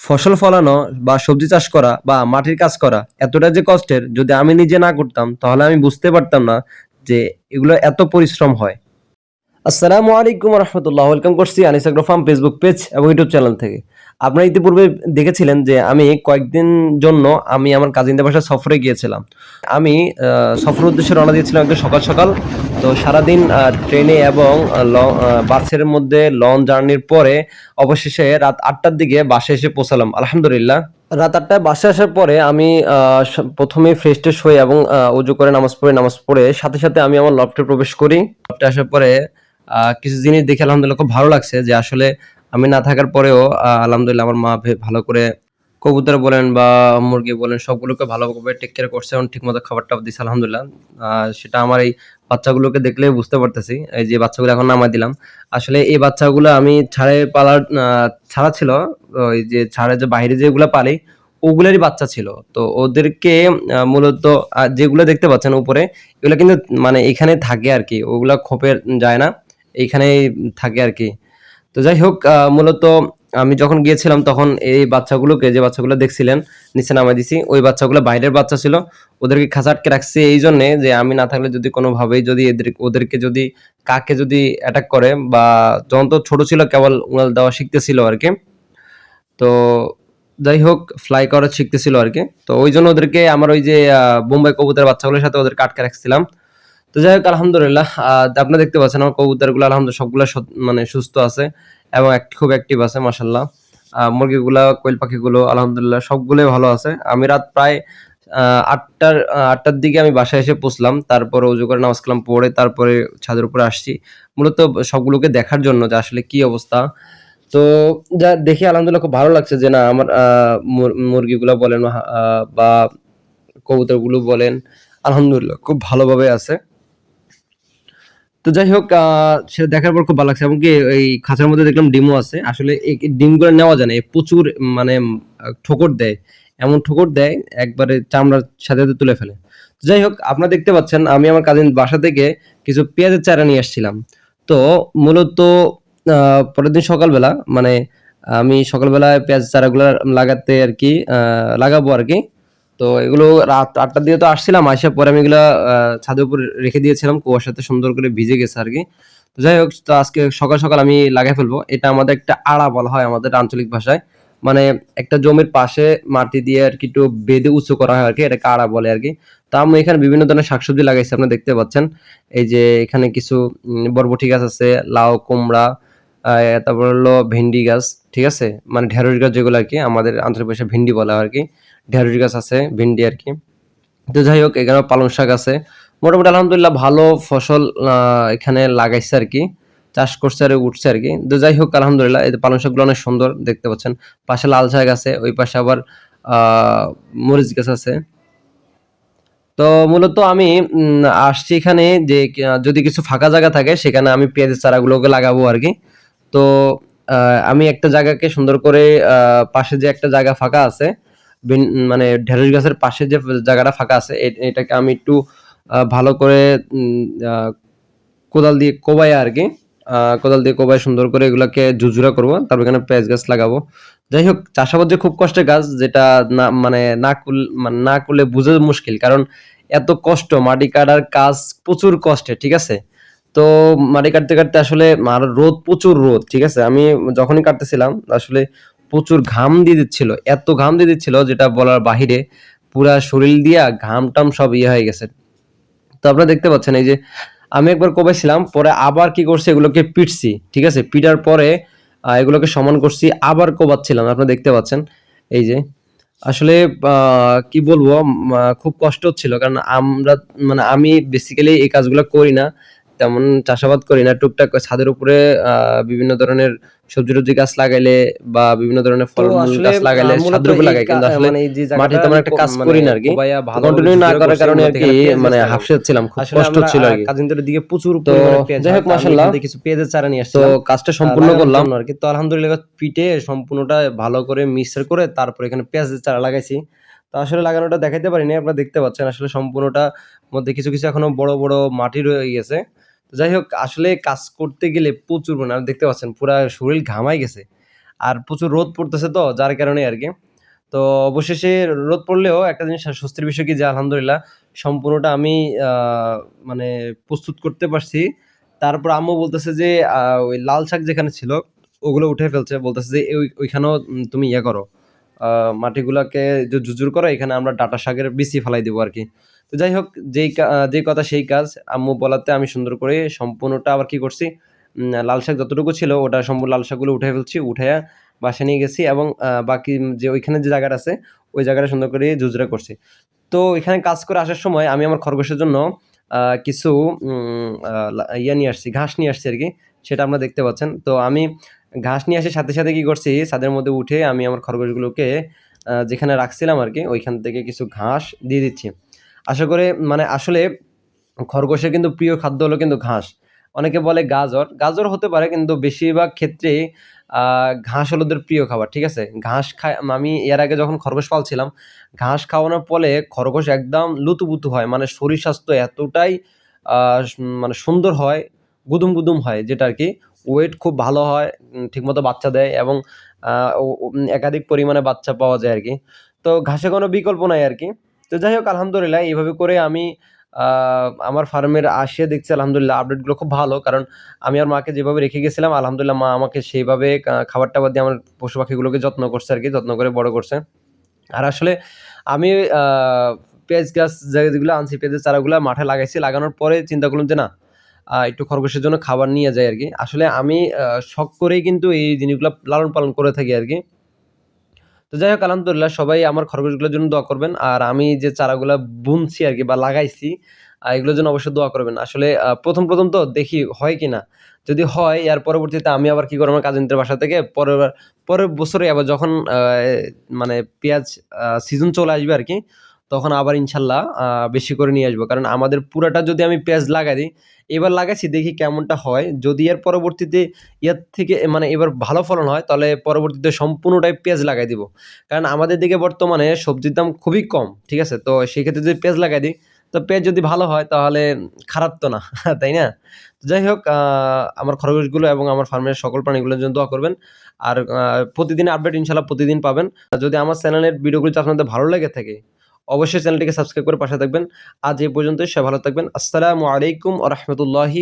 ফসল ফলানো বা সবজি চাষ করা বা মাটির কাজ করা এতটা যে কষ্টের যদি আমি নিজে না করতাম, তাহলে আমি বুঝতে পারতাম না যে এগুলো এত পরিশ্রম হয়। আসসালামু আলাইকুম রহমতুল্লাহ। ওয়েলকাম করছি আনিস ফেসবুক পেজ এবং ইউটিউব চ্যানেল থেকে। আপনারা ইতিপূর্বে দেখেছিলেন যে আমি কয়েকদিন জন্য আমি আমার কাজিনদের বাসায় সফরে গিয়েছিলাম। আমি সফর উদ্দেশ্যে রওনা দিয়েছিলাম একটু সকাল সকাল। তো সারাদিন ট্রেনে এবং বাসের মধ্যে লং জার্নির পরে অবশেষে রাত আটটার দিকে বাসে এসে পৌঁছালাম। আলহামদুলিল্লাহ। রাত আটটায় বাসে আসার পরে আমি প্রথমে ফ্রেশ ট্রেশ হয়ে এবং উজু করে নামাজ পড়ে নামাজ পড়ে সাথে সাথে আমি আমার লফটে প্রবেশ করি। লফটে আসার পরে কিছু জিনিস দেখে আলহামদুলিল্লাহ খুব ভালো লাগছে যে আসলে আমি না থাকার পরেও আলহামদুলিল্লাহ আমার মা ভালো করে কবুতর বলেন বা মুরগি বলেন, সবগুলোকে ভালোভাবে টেক কেয়ার করছে এবং ঠিকমতো খাবার টাবার দিচ্ছে আলহামদুলিল্লাহ সেটা আমার এই বাচ্চাগুলোকে দেখলে বুঝতে পারতেছি, এই যে বাচ্চাগুলো এখন নামাই দিলাম। আসলে এই বাচ্চাগুলো আমি ছাড়ে পালার ছাড়া ছিল, ওই যে ছাড়ে যে বাইরে যেগুলো পালি, ওগুলোরই বাচ্চা ছিল। তো ওদেরকে মূলত যেগুলো দেখতে পাচ্ছেন উপরে, এগুলো কিন্তু মানে এখানে থাকে আর কি, ওগুলা খোপে যায় না এইখানেই থাকে আর কি। তো যাই হোক মূলত আমি যখন গিয়েছিলাম তখন এই বাচ্চাগুলোকে, যে বাচ্চাগুলো দেখছিলেন, নিচে নামাই দিছি, ওই বাচ্চাগুলো বাইরের বাচ্চা ছিল। ওদেরকে খাঁচা আটকে রাখছি এই জন্যে যে আমি না থাকলে যদি কোনোভাবেই যদি এদের, ওদেরকে যদি কাকে যদি অ্যাটাক করে বা যখন তো ছোট ছিল, কেবল উড়াল দেওয়া শিখতেছিল আর কি। তো যাই হোক ফ্লাই করা শিখতেছিল আর কি। তো ওই জন্য ওদেরকে আমার ওই যে বোম্বাই কবুতরের বাচ্চাগুলোর সাথে ওদেরকে আটকে রাখছিলাম। তো যাই হোক, আলহামদুলিল্লাহ আপনারা দেখতে পাচ্ছেন, আমার কবুতরগুলো আলহামদুলিল্লাহ সবগুলো মানে সুস্থ আছে এবং খুব অ্যাক্টিভ আছে মাসাল্লাহ মুরগিগুলা, কোয়েল পাখিগুলো, আলহামদুলিল্লাহ সবগুলোই ভালো আছে। আমি রাত প্রায় আটটার আটটার দিকে আমি বাসায় এসে পৌঁছলাম তারপরে উজু করে নামাজ কালাম পড়ে তারপরে ছাদের উপরে আসছি। মূলত সবগুলোকে দেখার জন্য যে আসলে কি অবস্থা। তো যা, দেখে, আলহামদুলিল্লাহ খুব ভালো লাগছে যে না, আমার মুরগিগুলো বলেন বা কবুতরগুলো বলেন, আলহামদুলিল্লাহ খুব ভালোভাবে আছে। তো যাই হোক সেটা দেখার পর খুব ভালো লাগছে এমনকি এই খাঁচার মধ্যে দেখলাম ডিমও আছে। আসলে এই ডিমগুলো নেওয়া যায় না প্রচুর মানে ঠোকর দেয়। এমন ঠোকর দেয়, একবারে চামড়ার সাথে সাথে তুলে ফেলে। যাই হোক, আপনারা দেখতে পাচ্ছেন, আমি আমার কাজিন বাসা থেকে কিছু পেঁয়াজের চারা নিয়ে আসছিলাম। তো মূলত পরের দিন সকালবেলা মানে আমি সকালবেলায় পেঁয়াজ চারাগুলো লাগাতে আর কি লাগাবো আর কি। তো এগুলো রাত আটটার দিকে তো আসছিলাম, আসার পরে আমি এগুলো ছাদের উপর রেখে দিয়েছিলাম কুয়াশাতে সুন্দর করে ভিজে গেছে আর কি। তো যাই হোক, তো আজকে সকাল সকাল আমি লাগাই ফেলব। এটা আমাদের একটা আড়া বলা হয় আমাদের আঞ্চলিক ভাষায়। মানে একটা জমির পাশে মাটি দিয়ে আর কি একটু বেঁধে উঁচু করা হয় আর কি, এটাকে আড়া বলে আর কি। তো আমি এখানে বিভিন্ন ধরনের শাকসবজি লাগাইছি, আপনি দেখতে পাচ্ছেন। এই যে এখানে কিছু বরবটি গাছ আছে, লাউ, কুমড়া তারপর হলো ভেন্ডি গাছ, ঠিক আছে? মানে ঢেঁড়স গাছ যেগুলো আর কি, আমাদের আঞ্চলিক ভাষায় ভেন্ডি বলা হয় আর কি। ঢেঁড়স গাছ আছে, ভেন্ডি আর কি। তো যাই হোক এখানে পালং শাক আছে। মোটামুটি আলহামদুলিল্লাহ ভালো ফসল এখানে লাগাইছে আর কি। চাষ করছে আর উঠছে আর কি। তো যাই হোক, আলহামদুলিল্লাহ, এই পালং শাকগুলো অনেক সুন্দর দেখতে পাচ্ছেন। পাশে লাল শাক আছে, ওই পাশে আবার মরিচ গাছ আছে। তো মূলত আমি আসছি এখানে যে, যদি কিছু ফাঁকা জায়গা থাকে, সেখানে আমি পেঁয়াজের চারাগুলোকে লাগাবো আর কি। তো আমি একটা জায়গাকে সুন্দর করে পাশে যে একটা জায়গা ফাঁকা আছে মানে ঢেঁড়স গাছের পাশে যে জায়গাটা ফাঁকা আছে এটাকে আমি একটু ভালো করে কোদাল দিয়ে কোবাই আর কি কোদাল দিয়ে কোবাই সুন্দর করে এগুলোকে ঝুরঝুরা করব, তারপর এখানে পেঁয়াজ গাছ লাগাবো। যাই হোক, চাষাবাদ যে খুব কষ্টের গাছ, যেটা না মানে না করলে মানে না করলে বুঝে মুশকিল, কারণ এত কষ্ট, মাটি কাটার কাজ প্রচুর কষ্টে, ঠিক আছে? তো মাটি কাটতে কাটতে আসলে, আর রোদ প্রচুর রোদ, ঠিক আছে? আমি যখনই কাটতেছিলাম, আসলে প্রচুর ঘাম দিয়ে দিচ্ছিল, এত ঘাম দিয়ে দিচ্ছিল যেটা বলার বাহিরে পুরা শরীর দিয়া ঘাম টাম সব ইয়ে হয়ে গেছে। তো আপনারা দেখতে পাচ্ছেন এই যে আমি একবার কোবাইছিলাম পরে আবার কি করছি, এগুলোকে পিটছি, ঠিক আছে? পিটার পরে এগুলোকে সমান করছি, আবার কোবাচ্ছিলাম, আপনারা দেখতে পাচ্ছেন। এই যে, আসলে কি বলব খুব কষ্ট হচ্ছিল, কারণ আমরা মানে আমি বেসিক্যালি এই কাজগুলো করি না। তেমন চাষাবাদ করি না। টুকটাক ছাদের উপরে আহ, বিভিন্ন ধরনের সবজি টবজি গাছ লাগাইলে বা বিভিন্ন ধরনের ফল গাছ লাগাইলে ছাদের উপরে লাগাই কিন্তু আসলে মাঠে তেমন একটা কাজ করি না আর কি। কন্টিনিউ না করার কারণে আর কি মানে হাফসে যাচ্ছিলাম খুব কষ্ট হচ্ছিল আর কি। কাজিনদের দিকে প্রচুর তো যাই হোক মাশাআল্লাহ। কিছু পেঁয়াজের চারা নিয়ে তো কাজটা সম্পূর্ণ করলাম। জন্য আর কি। তো আলহামদুলিল্লাহ পিটে সম্পূর্ণটা ভালো করে মিক্সার করে তারপর এখানে পেঁয়াজের চারা লাগাইছি। তো আসলে লাগানোটা দেখাইতে পারিনি আপনারা দেখতে পাচ্ছেন। আসলে সম্পূর্ণটা মধ্যে কিছু কিছু এখনও বড় বড় মাটি রয়ে গেছে। তো যাই হোক, আসলে কাজ করতে গেলে প্রচুর মানে দেখতে পাচ্ছেন, পুরা শরীর ঘামাই গেছে। আর প্রচুর রোদ পড়তেছে তো, যার কারণে আর কি। তো অবশেষে রোদ পড়লেও একটা জিনিস, স্বস্তির বিষয় কি যে, আলহামদুলিল্লাহ, সম্পূর্ণটা আমি মানে প্রস্তুত করতে পারছি। তারপর আম্মু বলতেছে যে ওই লাল শাক যেখানে ছিল, ওগুলো উঠে ফেলছে। বলতেছে যে ওই ওইখানেও তুমি ইয়ে করো। মাটিগুলোকে জুজুর করো, এখানে আমরা ডাটা শাকের বিচি ফেলাই দেবো আর কি। তো যাই হোক, যেই যেই কথা সেই কাজ। আম্মু বলাতে আমি সুন্দর করে সম্পূর্ণটা আবার কি করছি? লাল শাক যতটুকু ছিল ওটা সম্পূর্ণ লাল শাকগুলো উঠে ফেলছি উঠাইয়া বাসা নিয়ে গেছি এবং বাকি যে ওইখানে যে জায়গাটা আছে, ওই জায়গাটা সুন্দর করে জুজরা করছি। তো এখানে কাজ করে আসার সময় আমি আমার খরগোশের জন্য কিছু ইয়া নিয়ে আসছি, ঘাস নিয়ে আসছি আর কি, সেটা আপনারা দেখতে পাচ্ছেন। তো আমি ঘাস নিয়ে আসার সাথে সাথে কি করছি, ছাদের মধ্যে উঠে আমি আমার খরগোশগুলোকে যেখানে রাখছিলাম আর কি, ওইখান থেকে কিছু ঘাস দিয়ে দিচ্ছি। আশা করে মানে আসলে খরগোশের কিন্তু প্রিয় খাদ্য হলো কিন্তু ঘাস। অনেকে বলে গাজর। গাজর হতে পারে, কিন্তু বেশিরভাগ ক্ষেত্রে ঘাস হলো ওদের প্রিয় খাবার, ঠিক আছে? ঘাস খায়, আমি এর আগে যখন খরগোশ পালছিলাম, ঘাস খাওয়ানোর ফলে খরগোশ একদম লুতুপুতু হয় মানে শরীর স্বাস্থ্য এতটাই মানে সুন্দর হয়, গুদুম গুদুম হয়, যেটা আর কি, ওয়েট খুব ভালো হয় ঠিকমতো বাচ্চা দেয় এবং একাধিক পরিমাণে বাচ্চা পাওয়া যায় আর কি। তো ঘাসে কোনো বিকল্প নাই আর কি। তো যাই হোক, আলহামদুলিল্লাহ, এইভাবে করে আমি আমার ফার্মের আসে দেখছি আলহামদুলিল্লাহ আপডেটগুলো খুব ভালো। কারণ আমি আর মাকে যেভাবে রেখে গেছিলাম, আলহামদুলিল্লাহ মা আমাকে সেইভাবে খাবার টাবার দিয়ে আমার পশু পাখিগুলোকে যত্ন করছে আর কি যত্ন করে বড় করছে। আর আসলে আমি পেঁয়াজ গাছ যেগুলো আনছি, পেঁয়াজের চারাগুলো মাঠে লাগাইছি, লাগানোর পরে চিন্তা করলাম যে না একটু খরগোশের জন্য খাবার নিয়ে যাই আর কি আসলে আমি শখ করেই কিন্তু এই জিনিসগুলো লালন পালন করে থাকি আর কি তো যাই হোক, আলহামদুলিল্লাহ সবাই আমার খরগোশগুলোর জন্য দোয়া করবেন। আর আমি যে চারাগুলো বুনছি আর কি বা লাগাইছি এগুলোর জন্য অবশ্যই দোয়া করবেন। আসলে প্রথম প্রথম তো দেখি হয় কি না? যদি হয়, এর পরবর্তীতে আমি আবার কী করব আমার কাজিনদের বাসা থেকে পরের পরের বছরে আবার যখন মানে পেঁয়াজ সিজন চলে আসবে আর কি তখন আবার ইনশাল্লাহ বেশি করে নিয়ে আসব। কারণ আমাদের পুরাটা যদি আমি পেঁয়াজ লাগাই দিই, এবার লাগাইছি, দেখি কেমনটা হয়। যদি এর পরবর্তীতে এর থেকে মানে এবার ভালো ফলন হয়, তাহলে পরবর্তীতে সম্পূর্ণটাই পেঁয়াজ লাগাই দিব। কারণ আমাদের দিকে বর্তমানে সবজির দাম খুবই কম, ঠিক আছে? তো সেক্ষেত্রে যদি পেঁয়াজ লাগাই দিই, তো পেঁয়াজ যদি ভালো হয়, তাহলে খারাপ তো না, তাই না? যাই হোক আমার খরগোশগুলো এবং আমার ফার্মের সকল প্রাণীগুলোর জন্য দোয়া করবেন। আর প্রতিদিন আপডেট ইনশাল্লাহ প্রতিদিন পাবেন। যদি আমার চ্যানেলের ভিডিওগুলো আপনাদের ভালো লেগে থাকে অবশ্যই চ্যানেলটিকে সাবস্ক্রাইব করে পাশে থাকবেন। আজ এই পর্যন্তই, সবাই ভালো থাকবেন। আসসালামু আলাইকুম আ রহমতুল্লাহি